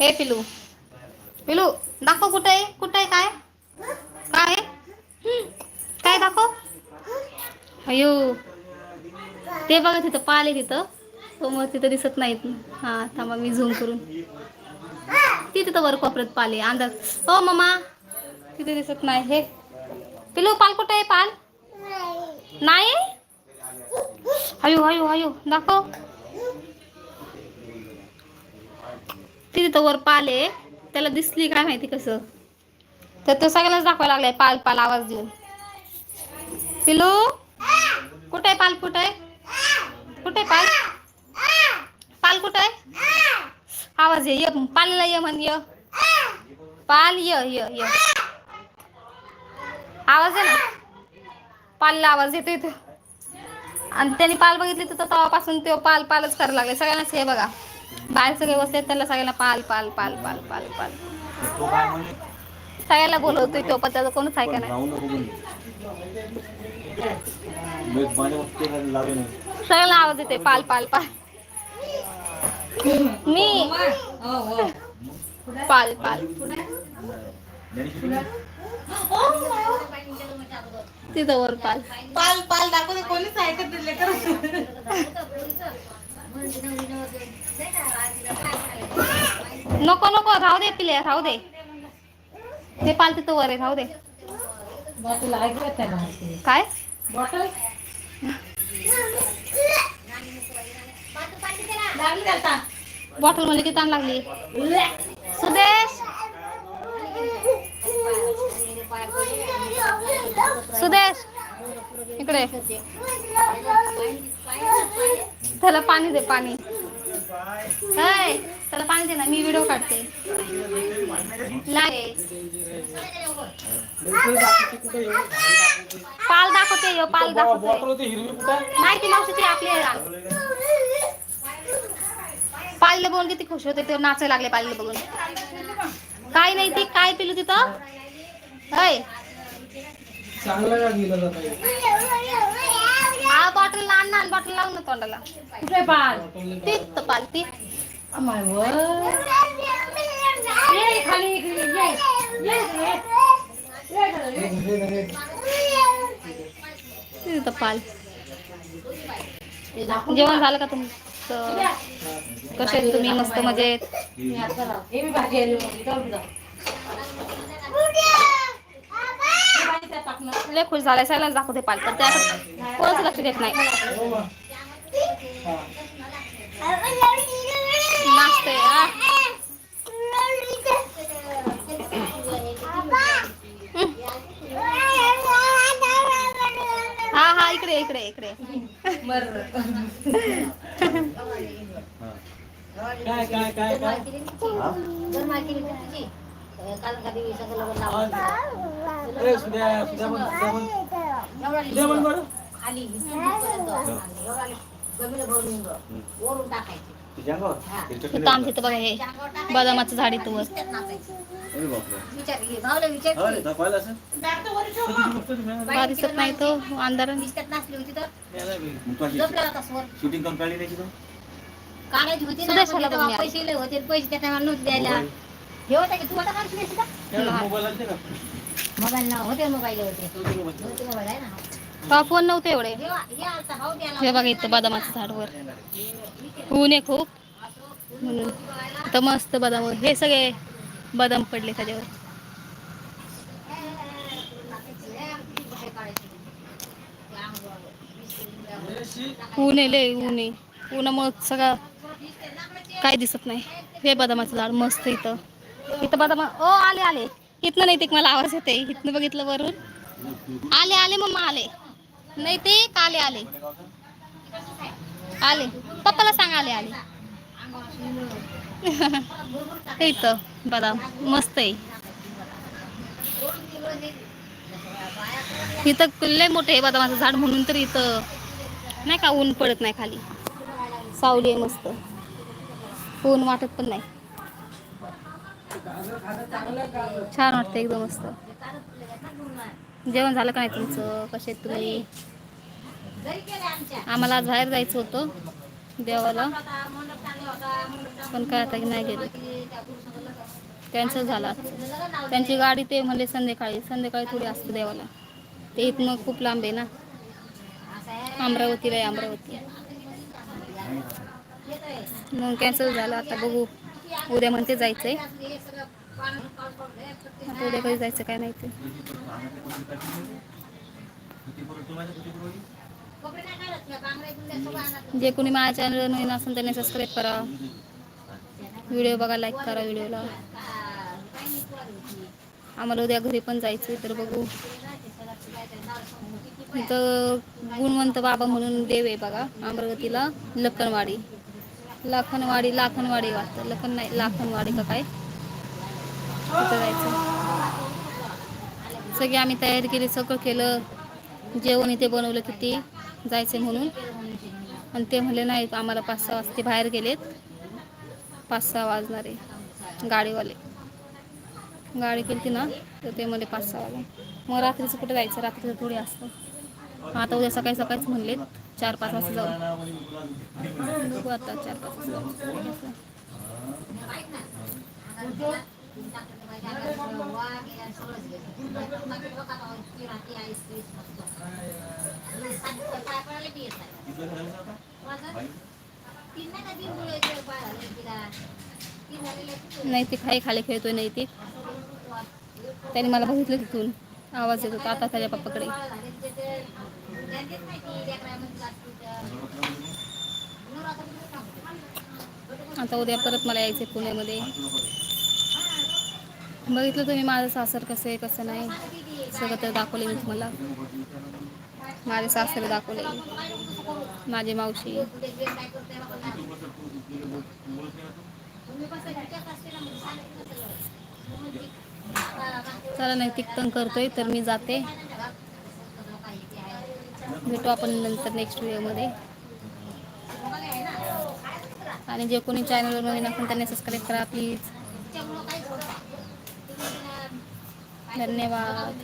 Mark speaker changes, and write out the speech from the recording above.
Speaker 1: हे पिलू. पिलू दाखव कुठे आहे? कुठे आहे काय? काय काय दाखव? अयो ते बघा तिथं पाले तिथं. तो मग तिथं दिसत नाहीत. हा थांबा मी झूम करून. ती तिथं वर कोपऱ्यात पाले अंदाज हो मम्मा तिथे दिसत नाही. हे. पिलू पाल कुठे आहे? पाल. नाही हयो हयो हयो दाखव. ती तिथं वर पाल आहे. त्याला दिसली काय माहिती कसं? तर तो सगळ्यांनाच दाखवायला लागलाय पाल पाल आवाज देऊन. पिलू कुठे आहे पाल? कुठे आहे? कुठे पाल? पाल कुठे आहे? आवाज ये ये ये म्हण ये. पाल य य आवाज आहे ना. पालला आवाज येतो इथं. आणि त्यांनी पाल बघितली तर तेव्हापासून तो पाल पालच करायला लागले सगळ्यांनाच हे बघा. बाहेर सगळे बसले त्याला सगळ्यांना पाल पाल पाल पाल पाल पाल. सगळ्याला बोलवतोय तो पण त्याचं कोणच ऐका नाही. सगळ्याला आवाज येते पाल पाल पाल. मी. पाल पाल. तिथं वर पाल.
Speaker 2: पाल पाल दाखवते कोणीच ऐकत दिले
Speaker 1: नको नको राहू दे पिले राहू दे. ते पाल तिथं वर आहे राहू दे. काय?
Speaker 2: बॉटल?
Speaker 1: मध्ये किती ताण लागली. सुदेश. सुदेश इकडे. त्याला पाणी दे पाणी. हाय त्याला पाणी दे ना मी व्हिडिओ काढते लागे पाल दाखवते यो पाल दाखवते माहिती मावशी ती आपली. पालीला बघून किती खुश होते ते नाचायला लागले पालीला बघून काय नाही ती काय पिलू तिथं होय
Speaker 3: चांगला
Speaker 1: हा लहान बॉटल लावून ना तोंडाला.
Speaker 2: कुठे पाल
Speaker 1: ती तर पाल ती
Speaker 2: अमाय वर ये खाली इकडे ये ये ये ये.
Speaker 1: ती तर पाल जेवण झालं का तुमचं? कसे तुम्ही? मस्त मजेत?
Speaker 2: हे मी भाजी आली होती जाऊ. दे.
Speaker 1: लय खुश झालाय. सगळ्यांना दाखवते पाल. तर त्याकडे कोणच लक्ष देत नाही. नाचते हा. हा हा इकडे इकडे इकडे.
Speaker 3: काय काय काय काय?
Speaker 1: बघा हे. बदामाचं झाड इथं वर. दिसत नाही तो अंधार
Speaker 4: शूटिंग
Speaker 5: होते पैसे त्या टायमाला नव्हते द्यायला. हे होतं की? तू आता काढून द्यायची का
Speaker 3: त्याला मोबाईल आणते का?
Speaker 5: मोबाईल ना होते मोबाईल होते. होते मोबाईल आहे ना.
Speaker 1: तेव्हा फोन नव्हते एवढे.
Speaker 5: हे
Speaker 1: बघा इथं बदामाचं झाड वर. ऊन आहे खूप. म्हणून इथं मस्त बदाम हे सगळे बदाम पडले त्याच्यावर. ऊन आहे लय ऊन आहे. उन्हामुळं सगळं काय दिसत नाही. हे बदामाचं झाड मस्त इथं. इथं बदाम ओ आले आले. इथनं नाही ते मला आवाज येते इथनं बघितलं वरून. आले आले मम्मा आले. नाही ते आले आले? आले. पप्पाला सांग आले आले. हे इथं बदाम मस्त आहे. इथं लय मोठे आहे बदामाचं झाड म्हणून तर इथं नाही का ऊन पडत नाही खाली. सावली आहे मस्त. ऊन वाटत पण नाही. छान वाटतं एकदम मस्त. जेवण झालं का नाही तुमचं? कसे तुम्ही? आम्हाला आज बाहेर जायचं होतं देवाला. पण काय आता नाही गेलं. कॅन्सल झाला त्यांची गाडी ते म्हणले संध्याकाळी. संध्याकाळी थोडी असते देवाला. ते इथनं खूप लांब आहे ना. अमरावतीला आहे अमरावती. मग कॅन्सल झालं आता बघू. उद्या म्हणते जायचंय. आता उद्या कधी जायचं काय माहिती. जे कोणी माझ्या चॅनल नवीन असेल त्यांनी सबस्क्राईब करा. व्हिडिओ बघा लाईक करा व्हिडिओला. आम्हाला उद्या घरी पण जायचं तर बघू. इथं गुणवंत बाबा म्हणून देव आहे बघा अमरावतीला लक्कनवाडी लाखनवाडी लाखनवाडी वाटतं. लखन नाही लाखनवाडी का काय? तिथं जायचं. सगळी आम्ही तयारी केली सगळं केलं. जेवण इथे बनवलं किती? जायचं म्हणून. आणि ते म्हणले नाही आम्हाला पाच सहा वाजते बाहेर गेलेत. पाच सहा वाजणारे. गाडीवाले. गाडी केली ना तर ते म्हणले पाच सहा वाजून मग रात्रीचं कुठे जायचं? रात्रीचं थोडी असतं. आता उद्या सकाळी सकाळीच म्हणलेत. चार पाच वाजता जाऊ. बघू आता चार पाच नाही ते खाई खाली खेळतोय नाही ते. त्याने मला बघितलं तिथून. आवाज येत होता. आता त्याच्या पप्पाकडे. आता उद्या परत मला यायचं पुण्यामध्ये. बघितलं तुम्ही माझं सासर कसं आहे कसं नाही? सगळं तर दाखवले मी तुम्हाला. माझे सासरे दाखवले माझी मावशी. चला नाही तिकटन करतोय तर मी जाते. भेटू आपण नंतर नेक्स्ट व्हिडिओमध्ये आणि जे कोणी चॅनलवर नवीन आपण त्यांनी सबस्क्राईब करा प्लीज धन्यवाद.